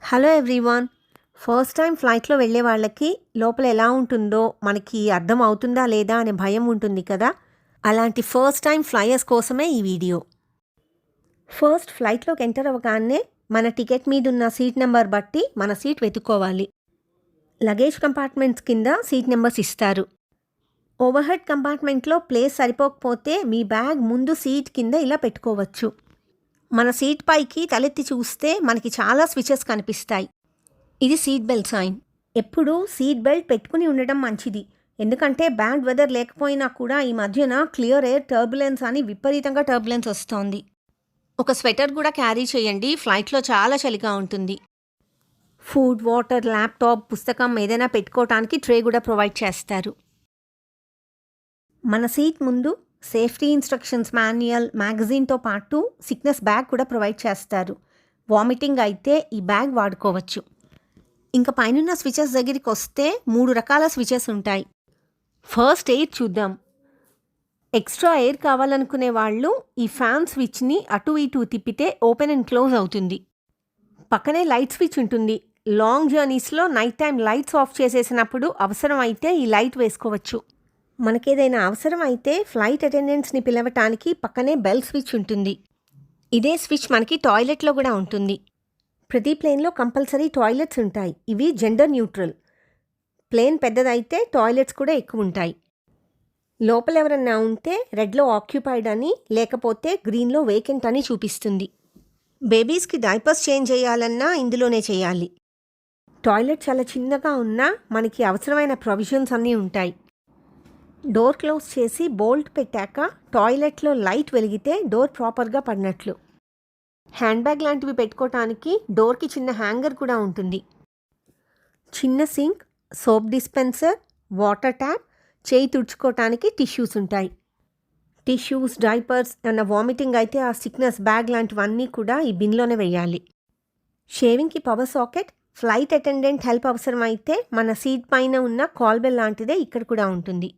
Hello everyone first time ఫ్లైట్లో వెళ్ళే వాళ్ళకి లోపల ఎలా ఉంటుందో మనకి అర్థం అవుతుందా లేదా అనే భయం ఉంటుంది కదా? అలాంటి ఫస్ట్ టైం ఫ్లయర్స్ కోసమే ఈ వీడియో. ఫస్ట్ ఫ్లైట్లోకి ఎంటర్ అవ్వగానే మన టికెట్ మీద ఉన్న సీట్ నెంబర్ బట్టి మన సీట్ వెతుక్కోవాలి. లగేజ్ కంపార్ట్మెంట్స్ కింద సీట్ నెంబర్స్ ఇస్తారు. ఓవర్హెడ్ కంపార్ట్మెంట్లో ప్లేస్ సరిపోకపోతే మీ బ్యాగ్ ముందు సీట్ కింద ఇలా పెట్టుకోవచ్చు. మన సీట్ పైకి తలెత్తి చూస్తే మనకి చాలా స్విచెస్ కనిపిస్తాయి. ఇది సీట్ బెల్ట్ సైన్. ఎప్పుడూ సీట్ బెల్ట్ పెట్టుకుని ఉండటం మంచిది. ఎందుకంటే బ్యాడ్ వెదర్ లేకపోయినా కూడా ఈ మధ్యన క్లియర్ ఎయిర్ టర్బులెన్స్ అని విపరీతంగా టర్బులెన్స్ వస్తోంది. ఒక స్వెటర్ కూడా క్యారీ చేయండి ఫ్లైట్లో చాలా చలిగా ఉంటుంది. ఫుడ్ వాటర్ ల్యాప్టాప్ పుస్తకం ఏదైనా పెట్టుకోవటానికి ట్రే కూడా ప్రొవైడ్ చేస్తారు. మన సీట్ ముందు సేఫ్టీ ఇన్స్ట్రక్షన్స్ మాన్యువల్ మ్యాగజైన్తో పాటు సిక్నెస్ బ్యాగ్ కూడా ప్రొవైడ్ చేస్తారు. వామిటింగ్ అయితే ఈ బ్యాగ్ వాడుకోవచ్చు. ఇంకా పైనున్న స్విచెస్ దగ్గరికి వస్తే మూడు రకాల స్విచెస్ ఉంటాయి. ఫస్ట్ ఎయిర్ చూద్దాం. ఎక్స్ట్రా ఎయిర్ కావాలనుకునే వాళ్ళు ఈ ఫ్యాన్ స్విచ్ని అటు ఇటు తిప్పితే ఓపెన్ అండ్ క్లోజ్ అవుతుంది. పక్కనే లైట్ స్విచ్ ఉంటుంది. లాంగ్ జర్నీస్లో నైట్ టైం లైట్స్ ఆఫ్ చేసేసినప్పుడు అవసరం అయితే ఈ లైట్ వేసుకోవచ్చు. మనకేదైనా అవసరం అయితే ఫ్లైట్ అటెండెంట్స్ని పిలవటానికి పక్కనే బెల్ స్విచ్ ఉంటుంది. ఇదే స్విచ్ మనకి టాయిలెట్లో కూడా ఉంటుంది. ప్రతి ప్లేన్లో కంపల్సరీ టాయిలెట్స్ ఉంటాయి. ఇవి జెండర్ న్యూట్రల్. ప్లేన్ పెద్దదైతే టాయిలెట్స్ కూడా ఎక్కువ ఉంటాయి. లోపల ఎవరన్నా ఉంటే రెడ్లో ఆక్యుపైడ్ అని లేకపోతే గ్రీన్లో వేకెంట్ అని చూపిస్తుంది. బేబీస్కి డైపర్స్ చేంజ్ చేయాలన్నా ఇందులోనే చేయాలి. టాయిలెట్ చాలా చిన్నగా ఉన్నా మనకి అవసరమైన ప్రొవిజన్స్ అన్నీ ఉంటాయి. డోర్ క్లోజ్ చేసి బోల్ట్ పెట్టాక టాయిలెట్లో లైట్ వెలిగితే డోర్ ప్రాపర్గా పడినట్లు. హ్యాండ్ బ్యాగ్ లాంటివి పెట్టుకోవటానికి డోర్కి చిన్న హ్యాంగర్ కూడా ఉంటుంది. చిన్న sink soap dispenser water tap చేయి తుడుచుకోవటానికి టిష్యూస్ ఉంటాయి. టిష్యూస్ డైపర్స్ ఏమన్నా వామిటింగ్ అయితే ఆ సిక్నెస్ బ్యాగ్ లాంటివన్నీ కూడా ఈ బిన్లోనే వేయాలి. షేవింగ్కి power socket flight attendant help అవసరమైతే మన సీట్ పైన ఉన్న కాల్ బెల్ లాంటిదే ఇక్కడ కూడా ఉంటుంది.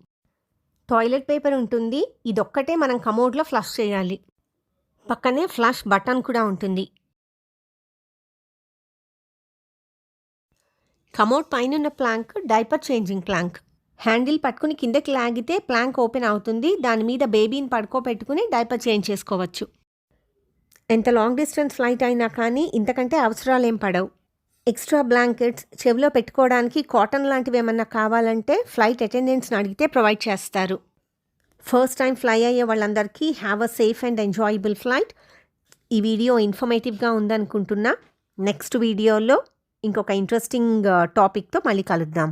టాయిలెట్ పేపర్ ఉంటుంది. ఇదొక్కటే మనం కమోడ్లో ఫ్లష్ చేయాలి. పక్కనే ఫ్లష్ బటన్ కూడా ఉంటుంది. కమోడ్ పైనున్న plank diaper changing plank. Handle పట్టుకుని కిందకి లాగితే ప్లాంక్ ఓపెన్ అవుతుంది. దాని మీద బేబీని పడుకోబెట్టుకుని డైపర్ చేంజ్ చేసుకోవచ్చు. ఎంత లాంగ్ డిస్టెన్స్ ఫ్లైట్ అయినా కానీ ఇంతకంటే అవసరాలు ఏం పడవు. ఎక్స్ట్రా బ్లాంకెట్స్ చెవిలో పెట్టుకోవడానికి కాటన్ లాంటివి ఏమన్నా కావాలంటే ఫ్లైట్ అటెండెంట్స్ని అడిగితే ప్రొవైడ్ చేస్తారు. ఫస్ట్ టైం ఫ్లై అయ్యే వాళ్ళందరికీ have a safe and enjoyable flight. ఈ వీడియో ఇన్ఫర్మేటివ్గా ఉందనుకుంటున్నా. నెక్స్ట్ వీడియోలో ఇంకొక ఇంట్రెస్టింగ్ టాపిక్తో మళ్ళీ కలుద్దాం.